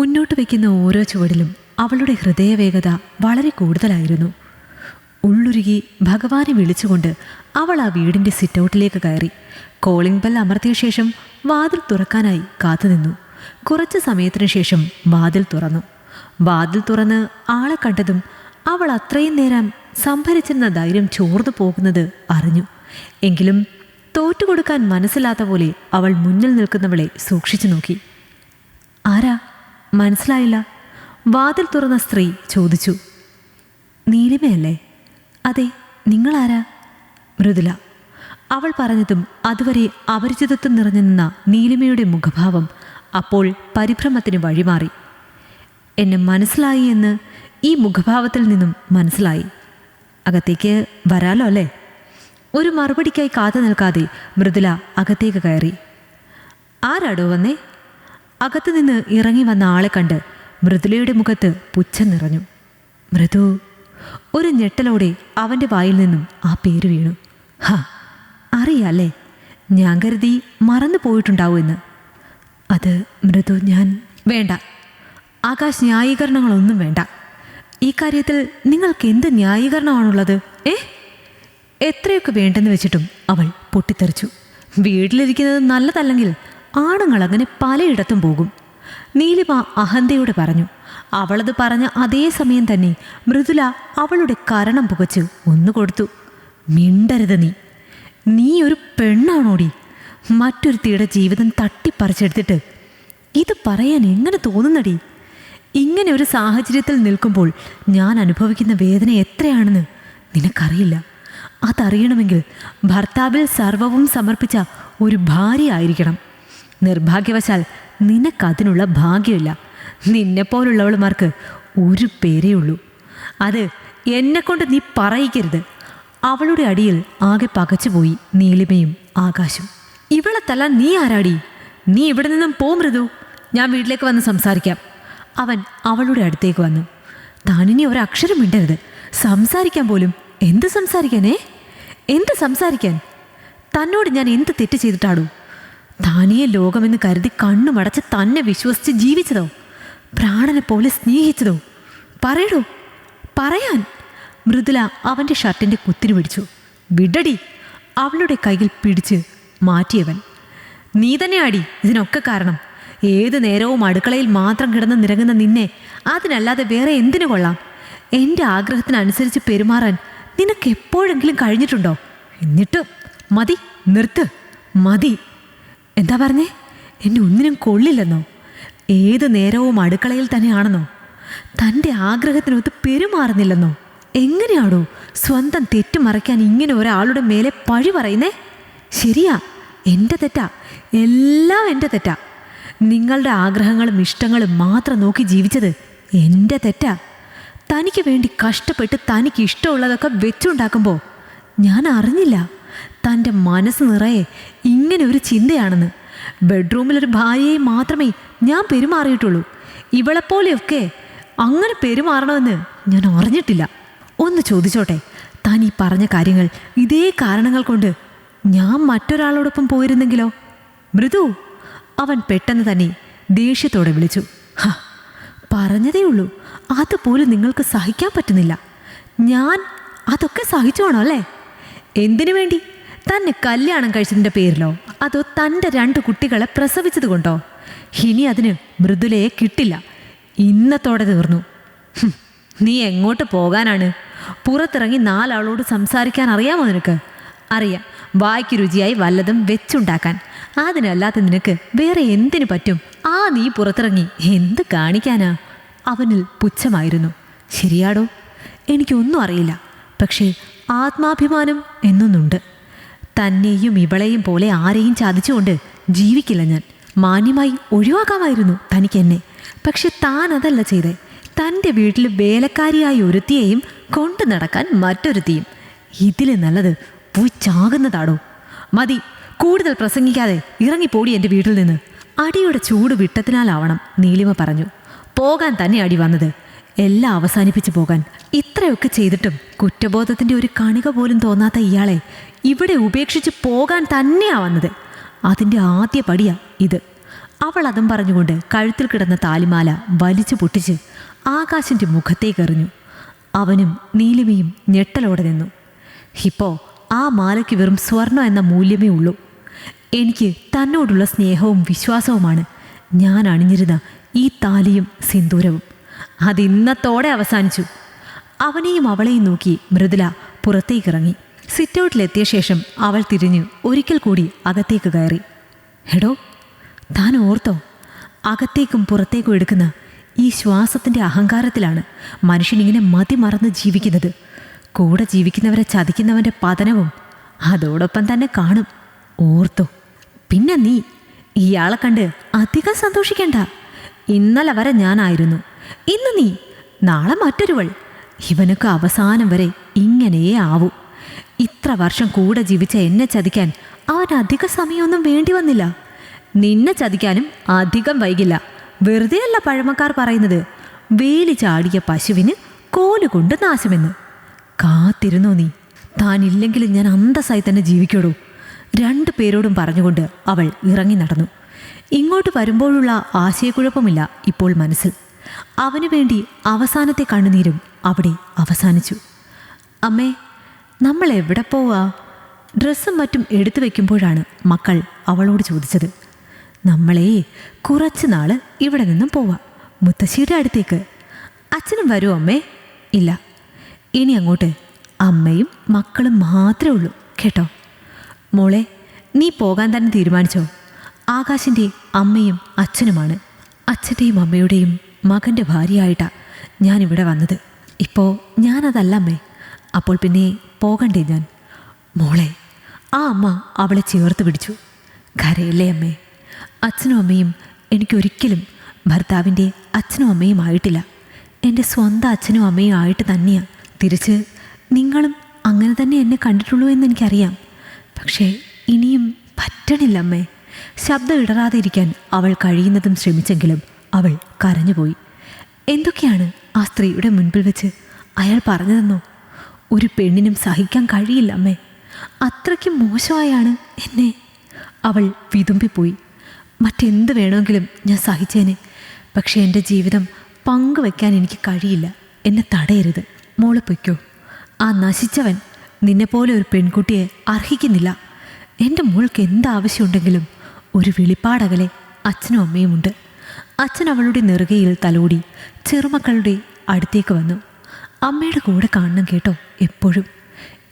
മുന്നോട്ട് വയ്ക്കുന്ന ഓരോ ചുവടിലും അവളുടെ ഹൃദയവേഗത വളരെ കൂടുതലായിരുന്നു. ഉള്ളുരുകി ഭഗവാനെ വിളിച്ചുകൊണ്ട് അവൾ ആ വീടിന്റെ സിറ്റൗട്ടിലേക്ക് കയറി. കോളിംഗ് ബെൽ അമർത്തിയ ശേഷം വാതിൽ തുറക്കാനായി കാത്തുനിന്നു കുറച്ച് സമയത്തിന് ശേഷം വാതിൽ തുറന്നു. വാതിൽ തുറന്ന് ആളെ കണ്ടതും അവൾ അത്രയും നേരം സംഭരിച്ചിരുന്ന ധൈര്യം ചോർന്നു പോകുന്നത് അറിഞ്ഞു. എങ്കിലും തോറ്റുകൊടുക്കാൻ മനസ്സിലാത്ത പോലെ അവൾ മുന്നിൽ നിൽക്കുന്നവളെ സൂക്ഷിച്ചു നോക്കി. ആരാ മനസ്സിലായില്ല. വാതിൽ തുറന്ന സ്ത്രീ ചോദിച്ചു നീലിമയല്ലേ? അതെ നിങ്ങളാരാ? മൃദുല. അവൾ പറഞ്ഞതും അതുവരെ അപരിചിതത്വം നിറഞ്ഞു നിന്ന നീലിമയുടെ മുഖഭാവം അപ്പോൾ പരിഭ്രമത്തിന് വഴിമാറി. എന്നെ മനസ്സിലായി എന്ന് ഈ മുഖഭാവത്തിൽ നിന്നും മനസ്സിലായി. അകത്തേക്ക് വരാലോ അല്ലേ? ഒരു മറുപടിക്കായി കാത്തു നിൽക്കാതെ മൃദുല അകത്തേക്ക് കയറി. ആരാടോ വന്നേ? അകത്തു നിന്ന് ഇറങ്ങി വന്ന ആളെ കണ്ട് മൃദുലയുടെ മുഖത്ത് പുച്ഛം നിറഞ്ഞു. മൃദു ഒരു ഞെട്ടലോടെ അവന്റെ വായിൽ നിന്നും ആ പേര് വീണു. ഹാ അറിയാല്ലേ ഞാൻ കരുതി മറന്നു പോയിട്ടുണ്ടാവുമെന്ന് അത് മൃദു ഞാൻ വേണ്ട. ആകാശ് ന്യായീകരണങ്ങളൊന്നും വേണ്ട. ഈ കാര്യത്തിൽ നിങ്ങൾക്ക് എന്ത് ന്യായീകരണമാണുള്ളത് ഏ? എത്രയൊക്കെ വേണ്ടെന്ന് വെച്ചിട്ടും അവൾ പൊട്ടിത്തെറിച്ചു. വീട്ടിലിരിക്കുന്നത് നല്ലതല്ലെങ്കിൽ ആണുങ്ങൾ അങ്ങനെ പലയിടത്തും പോകും. നീലിമ അഹന്തയോട് പറഞ്ഞു അവളത് പറഞ്ഞ അതേ സമയം തന്നെ മൃദുല അവളുടെ കരണം പുകച്ച് ഒന്നു കൊടുത്തു. മിണ്ടരുത് നീ. നീ ഒരു പെണ്ണാണോടി? മറ്റൊരുത്തിയുടെ ജീവിതം തട്ടിപ്പറിച്ചെടുത്തിട്ട് ഇത് പറയാൻ എങ്ങനെ തോന്നുന്നടി? ഇങ്ങനെ ഒരു സാഹചര്യത്തിൽ നിൽക്കുമ്പോൾ ഞാൻ അനുഭവിക്കുന്ന വേദന എത്രയാണെന്ന് നിനക്കറിയില്ല. അതറിയണമെങ്കിൽ ഭർത്താവിൽ സർവവും സമർപ്പിച്ച ഒരു ഭാര്യ ആയിരിക്കണം. നിർഭാഗ്യവശാൽ നിനക്കതിനുള്ള ഭാഗ്യമില്ല. നിന്നെപ്പോലുള്ളവളുമാർക്ക് ഒരു പേരേ ഉള്ളൂ. അത് എന്നെക്കൊണ്ട് നീ പറയിക്കരുത്. അവളുടെ അടിയിൽ ആകെ പകച്ചുപോയി നീലിമയും ആകാശം. ഇവളെ തല നീ ആരാടി? നീ ഇവിടെ നിന്നും പോ മൃദു. ഞാൻ വീട്ടിലേക്ക് വന്ന് സംസാരിക്കാം. അവൻ അവളുടെ അടുത്തേക്ക് വന്നു. താനിനി ഒരക്ഷരം മിണ്ടരുത്. സംസാരിക്കാൻ പോലും എന്ത് സംസാരിക്കാനേ? എന്ത് സംസാരിക്കാൻ? തന്നോട് ഞാൻ എന്ത് തെറ്റ് ചെയ്തിട്ടാടൂ താനിയെ ലോകമെന്ന് കരുതി കണ്ണുമടച്ച് തന്നെ വിശ്വസിച്ച് ജീവിച്ചതോ? പ്രാണനെ പോലെ സ്നേഹിച്ചതോ? പറയടോ പറയാൻ. മൃദുല അവന്റെ ഷർട്ടിന്റെ കുത്തിരി പിടിച്ചു. വിടടി അവളുടെ കയ്യിൽ പിടിച്ച് മാറ്റിയവൻ. നീ തന്നെ തന്നെയാടി ഇതിനൊക്കെ കാരണം. ഏത് നേരവും അടുക്കളയിൽ മാത്രം കിടന്ന് നിരങ്ങുന്ന നിന്നെ അതിനല്ലാതെ വേറെ എന്തിനു കൊള്ളാം? എന്റെ ആഗ്രഹത്തിനനുസരിച്ച് പെരുമാറാൻ നിനക്ക് എപ്പോഴെങ്കിലും കഴിഞ്ഞിട്ടുണ്ടോ? എന്നിട്ട് മതി നിർത്ത്. മതി. എന്താ പറഞ്ഞേ? എന്നെ ഒന്നിനും കൊള്ളില്ലെന്നോ? ഏത് നേരവും അടുക്കളയിൽ തന്നെയാണെന്നോ? തന്റെ ആഗ്രഹത്തിനൊത്ത് പെരുമാറുന്നില്ലെന്നോ? എങ്ങനെയാണോ സ്വന്തം തെറ്റ് മറയ്ക്കാൻ ഇങ്ങനെ ഒരാളുടെ മേലെ പഴി പറയുന്നേ? ശരിയാ എന്റെ തെറ്റാ എല്ലാം എന്റെ തെറ്റാ. നിങ്ങളുടെ ആഗ്രഹങ്ങളും ഇഷ്ടങ്ങളും മാത്രം നോക്കി ജീവിച്ചത് എന്റെ തെറ്റാ. തനിക്ക് വേണ്ടി കഷ്ടപ്പെട്ട് തനിക്ക് ഇഷ്ടമുള്ളതൊക്കെ വെച്ചുണ്ടാക്കുമ്പോൾ ഞാൻ അറിഞ്ഞില്ല. തന്റെ മനസ്സ് നിറയെ ഇങ്ങനെ ഒരു ചിന്തയാണെന്ന്. ബെഡ്റൂമിലൊരു ഭാര്യയെ മാത്രമേ ഞാൻ പെരുമാറിയിട്ടുള്ളൂ. ഇവളെപ്പോലെയൊക്കെ അങ്ങനെ പെരുമാറണമെന്ന് ഞാൻ അറിഞ്ഞിട്ടില്ല. ഒന്ന് ചോദിച്ചോട്ടെ താൻ ഈ പറഞ്ഞ കാര്യങ്ങൾ ഇതേ കാരണങ്ങൾ കൊണ്ട് ഞാൻ മറ്റൊരാളോടൊപ്പം പോയിരുന്നെങ്കിലോ? മൃദു അവൻ പെട്ടെന്ന് തന്നെ ദേഷ്യത്തോടെ വിളിച്ചു. ഹ പറഞ്ഞതേ ഉള്ളൂ അതുപോലും നിങ്ങൾക്ക് സഹിക്കാൻ പറ്റുന്നില്ല. ഞാൻ അതൊക്കെ സഹിച്ചോണോ അല്ലേ? എന്തിനു വേണ്ടി? തന്നെ കല്യാണം കഴിച്ചതിന്റെ പേരിലോ? അതോ തന്റെ രണ്ട് കുട്ടികളെ പ്രസവിച്ചത് കൊണ്ടോ ഇനി അതിന് മൃദുലയെ കിട്ടില്ല. ഇന്നത്തോടെ തീർന്നു. നീ എങ്ങോട്ട് പോകാനാണ്? പുറത്തിറങ്ങി നാലാളോട് സംസാരിക്കാൻ അറിയാമോ നിനക്ക്? അറിയാം വായ്ക്ക് രുചിയായി വല്ലതും വെച്ചുണ്ടാക്കാൻ. അതിനല്ലാത്ത നിനക്ക് വേറെ എന്തിനു പറ്റും? ആ നീ പുറത്തിറങ്ങി എന്ത് കാണിക്കാനാ? അവനിൽ പുച്ഛമായിരുന്നു. ശരിയാടോ? എനിക്കൊന്നും അറിയില്ല. പക്ഷേ ആത്മാഭിമാനം എന്നൊന്നുണ്ട്. തന്നെയും ഇവളെയും പോലെ ആരെയും ചതിച്ചുകൊണ്ട് ജീവിക്കില്ല ഞാൻ. മാന്യമായി ഒഴിവാക്കാമായിരുന്നു തനിക്കെന്നെ. പക്ഷെ താൻ അതല്ല ചെയ്തേ. തന്റെ വീട്ടിൽ വേലക്കാരിയായി ഒരുത്തിയെയും കൊണ്ടു നടക്കാൻ മറ്റൊരുത്തിയും. ഇതിലെ നല്ലത് പോയി ചാകുന്നതാടോ മതി കൂടുതൽ പ്രസംഗിക്കാതെ ഇറങ്ങിപ്പോടി എന്റെ വീട്ടിൽ നിന്ന്. അടിയുടെ ചൂട് വിട്ടതിനാലാവണം നീലിമ പറഞ്ഞു. പോകാൻ തന്നെ അടി വന്നത്. എല്ലാം അവസാനിപ്പിച്ചു പോകാൻ. ഇത്രയൊക്കെ ചെയ്തിട്ടും കുറ്റബോധത്തിന്റെ ഒരു കണിക പോലും തോന്നാത്ത ഇയാളെ ഇവിടെ ഉപേക്ഷിച്ച് പോകാൻ തന്നെയാ വന്നത്. അതിന്റെ ആദ്യ പടിയാ ഇത്. അവൾ അതും പറഞ്ഞുകൊണ്ട് കഴുത്തിൽ കിടന്ന താലിമാല വലിച്ചു പൊട്ടിച്ച് ആകാശിന്റെ മുഖത്തേക്ക് എറിഞ്ഞു. അവനും നീലിമയും ഞെട്ടലോടെ നിന്നു. ഇപ്പോൾ ആ മാലയ്ക്ക് വെറും സ്വർണം എന്ന മൂല്യമേ ഉള്ളൂ. എനിക്ക് തന്നോടുള്ള സ്നേഹവും വിശ്വാസവുമാണ്. ഞാൻ അണിഞ്ഞിരുന്ന ഈ താലിയും സിന്ദൂരവും. അതിന്നത്തോടെ അവസാനിച്ചു. അവനെയും അവളെയും നോക്കി മൃദുല പുറത്തേക്കിറങ്ങി. സിറ്റൗട്ടിലെത്തിയ ശേഷം അവൾ തിരിഞ്ഞ് ഒരിക്കൽ കൂടി അകത്തേക്ക് കയറി. എടോ താൻ ഓർത്തോ അകത്തേക്കും പുറത്തേക്കും എടുക്കുന്ന ഈ ശ്വാസത്തിന്റെ അഹങ്കാരത്തിലാണ് മനുഷ്യനിങ്ങനെ മതി മറന്ന് ജീവിക്കുന്നത്. കൂടെ ജീവിക്കുന്നവരെ ചതിക്കുന്നവന്റെ പതനവും അതോടൊപ്പം തന്നെ കാണും. ഓർത്തോ പിന്നെ നീ ഇയാളെ കണ്ട് അധികം സന്തോഷിക്കണ്ട. ഇന്നലെ വരെ ഞാനായിരുന്നു. ഇന്ന് നീ നാളെ മറ്റൊരുവൾ. ഇവനൊക്കെ അവസാനം വരെ ഇങ്ങനെയേ ആവൂ. ഇത്ര വർഷം കൂടെ ജീവിച്ച എന്നെ ചതിക്കാൻ അവൻ അധിക സമയമൊന്നും വേണ്ടി വന്നില്ല. നിന്നെ ചതിക്കാനും അധികം വൈകില്ല. വെറുതെയല്ല പഴമക്കാർ പറയുന്നത്. വേലി ചാടിയ പശുവിന് കോലുകൊണ്ട് നാശമെന്ന്. കാത്തിരുന്നോ നീ? താനില്ലെങ്കിലും ഞാൻ അന്തസ്സായി തന്നെ ജീവിക്കോടൂ രണ്ടു പേരോടും പറഞ്ഞുകൊണ്ട് അവൾ ഇറങ്ങി നടന്നു. ഇങ്ങോട്ട് വരുമ്പോഴുള്ള ആശയക്കുഴപ്പമില്ല ഇപ്പോൾ മനസ്സിൽ. അവനു വേണ്ടി അവസാനത്തെ കണ്ണുനീരും അവിടെ അവസാനിച്ചു. അമ്മേ നമ്മൾ എവിടെ പോവാ? ഡ്രസ്സും മറ്റും എടുത്തു വയ്ക്കുമ്പോഴാണ് മക്കൾ അവളോട് ചോദിച്ചത്. നമ്മളെ കുറച്ച് നാൾ ഇവിടെ നിന്നും പോവാം. മുത്തശ്ശിയുടെ അടുത്തേക്ക്. അച്ഛനും വരുമോ അമ്മേ. ഇല്ല. ഇനി അങ്ങോട്ട് അമ്മയും മക്കളും മാത്രമേ ഉള്ളൂ കേട്ടോ? മോളെ നീ പോകാൻ തന്നെ തീരുമാനിച്ചോ? ആകാശിന്റെ അമ്മയും അച്ഛനുമാണ്. അച്ഛന്റെയും അമ്മയുടെയും മകന്റെ ഭാര്യയായിട്ടാണ് ഞാനിവിടെ വന്നത്. ഇപ്പോൾ ഞാനതല്ലമ്മേ അപ്പോൾ പിന്നെ പോകണ്ടേ ഞാൻ? മോളെ ആ അമ്മ അവളെ ചേർത്ത് പിടിച്ചു. കരയില്ലേ അമ്മേ? അച്ഛനും അമ്മയും എനിക്കൊരിക്കലും ഭർത്താവിന്റെ അച്ഛനും അമ്മയും ആയിട്ടില്ല. എന്റെ സ്വന്തം അച്ഛനും അമ്മയും ആയിട്ട് തന്നെയാണ് തിരിച്ച് നിങ്ങളും അങ്ങനെ തന്നെ എന്നെ കണ്ടിട്ടുള്ളൂ എന്ന് എനിക്കറിയാം. പക്ഷേ ഇനിയും പറ്റണില്ല അമ്മേ. ശബ്ദം ഇടറാതെ ഇരിക്കാൻ അവൾ കഴിയുന്നതും ശ്രമിച്ചെങ്കിലും അവൾ കരഞ്ഞുപോയി. എന്തൊക്കെയാണ് ആ സ്ത്രീയുടെ മുൻപിൽ വെച്ച് അയാൾ പറഞ്ഞു പറഞ്ഞതെന്നോ ഒരു പെണ്ണിനും സഹിക്കാൻ കഴിയില്ല അമ്മേ. അത്രയ്ക്ക് മോശമായാണ് എന്നെ. അവൾ വിതുമ്പിപ്പോയി മറ്റെന്ത് വേണമെങ്കിലും ഞാൻ സഹിച്ചേനെ. പക്ഷേ എന്റെ ജീവിതം പങ്കുവെക്കാൻ എനിക്ക് കഴിയില്ല. എന്നെ തടയരുത്. മോളെ പൊയ്ക്കോ. ആ നശിച്ചവൻ നിന്നെപ്പോലെ ഒരു പെൺകുട്ടിയെ അർഹിക്കുന്നില്ല. എന്റെ മോൾക്ക് എന്താവശ്യമുണ്ടെങ്കിലും ഒരു വെളിപ്പാടകലെ അച്ഛനും അമ്മയുമുണ്ട്. അച്ഛൻ അവളുടെ നെറുകയിൽ തലോടി ചെറുമക്കളുടെ അടുത്തേക്ക് വന്നു. അമ്മയുടെ കൂടെ കാണണം കേട്ടോ എപ്പോഴും.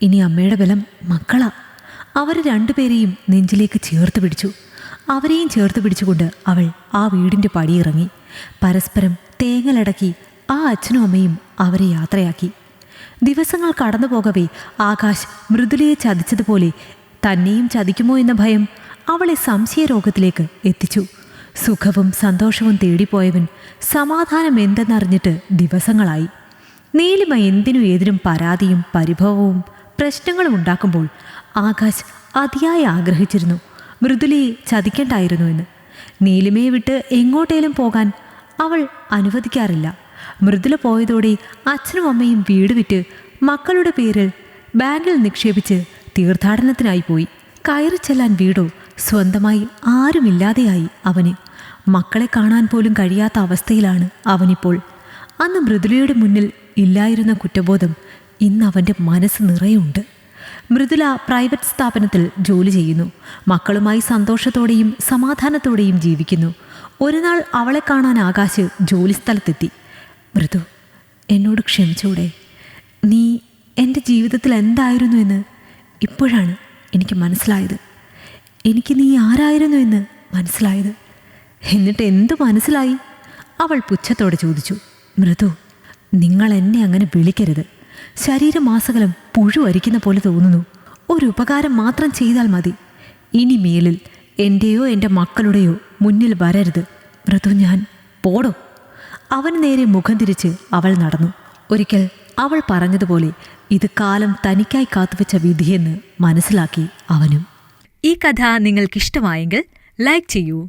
ഇനി അമ്മയുടെ ബലം മക്കളാ. അവർ രണ്ടുപേരെയും നെഞ്ചിലേക്ക് ചേർത്ത് പിടിച്ചു. അവരെയും ചേർത്ത് പിടിച്ചുകൊണ്ട് അവൾ ആ വീടിന്റെ പടിയിറങ്ങി. പരസ്പരം തേങ്ങലടക്കി ആ അച്ഛനും അമ്മയും അവരെ യാത്രയാക്കി. ദിവസങ്ങൾ കടന്നു പോകവേ ആകാശ് മൃദുലയെ ചതിച്ചതുപോലെ തന്നെയും ചതിക്കുമോ എന്ന ഭയം അവളെ സംശയരോഗത്തിലേക്ക് എത്തിച്ചു. സുഖവും സന്തോഷവും തേടിപ്പോയവൻ സമാധാനം എന്തെന്നറിഞ്ഞിട്ട് ദിവസങ്ങളായി. നീലിമ എന്തിനു ഏതിനും പരാതിയും പരിഭവവും പ്രശ്നങ്ങളും ഉണ്ടാക്കുമ്പോൾ ആകാശ് അതിയായി ആഗ്രഹിച്ചിരുന്നു. മൃദുലയെ ചതിക്കണ്ടായിരുന്നു എന്ന്. നീലിമയെ വിട്ട് എങ്ങോട്ടേലും പോകാൻ അവൾ അനുവദിക്കാറില്ല. മൃദുല പോയതോടെ അച്ഛനും അമ്മയും വീട് വിറ്റ് മക്കളുടെ പേരിൽ ബാങ്കിൽ നിക്ഷേപിച്ച് തീർത്ഥാടനത്തിനായി പോയി. കയറി ചെല്ലാൻ വീടോ സ്വന്തമായി ആരുമില്ലാതെയായി അവന്. മക്കളെ കാണാൻ പോലും കഴിയാത്ത അവസ്ഥയിലാണ് അവനിപ്പോൾ. അന്ന് മൃദുലയുടെ മുന്നിൽ ഇല്ലായിരുന്ന കുറ്റബോധം ഇന്ന് അവന്റെ മനസ്സ് നിറയുണ്ട്. മൃദുല പ്രൈവറ്റ് സ്ഥാപനത്തിൽ ജോലി ചെയ്യുന്നു. മക്കളുമായി സന്തോഷത്തോടെയും സമാധാനത്തോടെയും ജീവിക്കുന്നു. ഒരു നാൾ അവളെ കാണാൻ ആകാശ് ജോലി സ്ഥലത്തെത്തി. മൃദു എന്നോട് ക്ഷമിച്ചൂടെ. നീ എന്റെ ജീവിതത്തിൽ എന്തായിരുന്നു എന്ന് ഇപ്പോഴാണ് എനിക്ക് മനസ്സിലായത്. എനിക്ക് നീ ആരായിരുന്നു എന്ന് മനസ്സിലായത്. എന്നിട്ട് എന്തു മനസ്സിലായി? അവൾ പുച്ഛത്തോടെ ചോദിച്ചു മൃദു നിങ്ങൾ എന്നെ അങ്ങനെ വിളിക്കരുത്. ശരീരമാസകലം പുഴു അരിക്കുന്ന പോലെ തോന്നുന്നു. ഒരു ഉപകാരം മാത്രം ചെയ്താൽ മതി. ഇനി മേലിൽ എന്റെയോ എന്റെ മക്കളുടെയോ മുന്നിൽ വരരുത്. മൃദു ഞാൻ പോടോ അവന് നേരെ മുഖം തിരിച്ച് അവൾ നടന്നു. ഒരിക്കൽ അവൾ പറഞ്ഞതുപോലെ ഇത് കാലം തനിക്കായി കാത്തുവെച്ച വിധിയെന്ന് മനസ്സിലാക്കി അവനും. ഈ കഥ നിങ്ങൾക്കിഷ്ടമായെങ്കിൽ ലൈക്ക് ചെയ്യൂ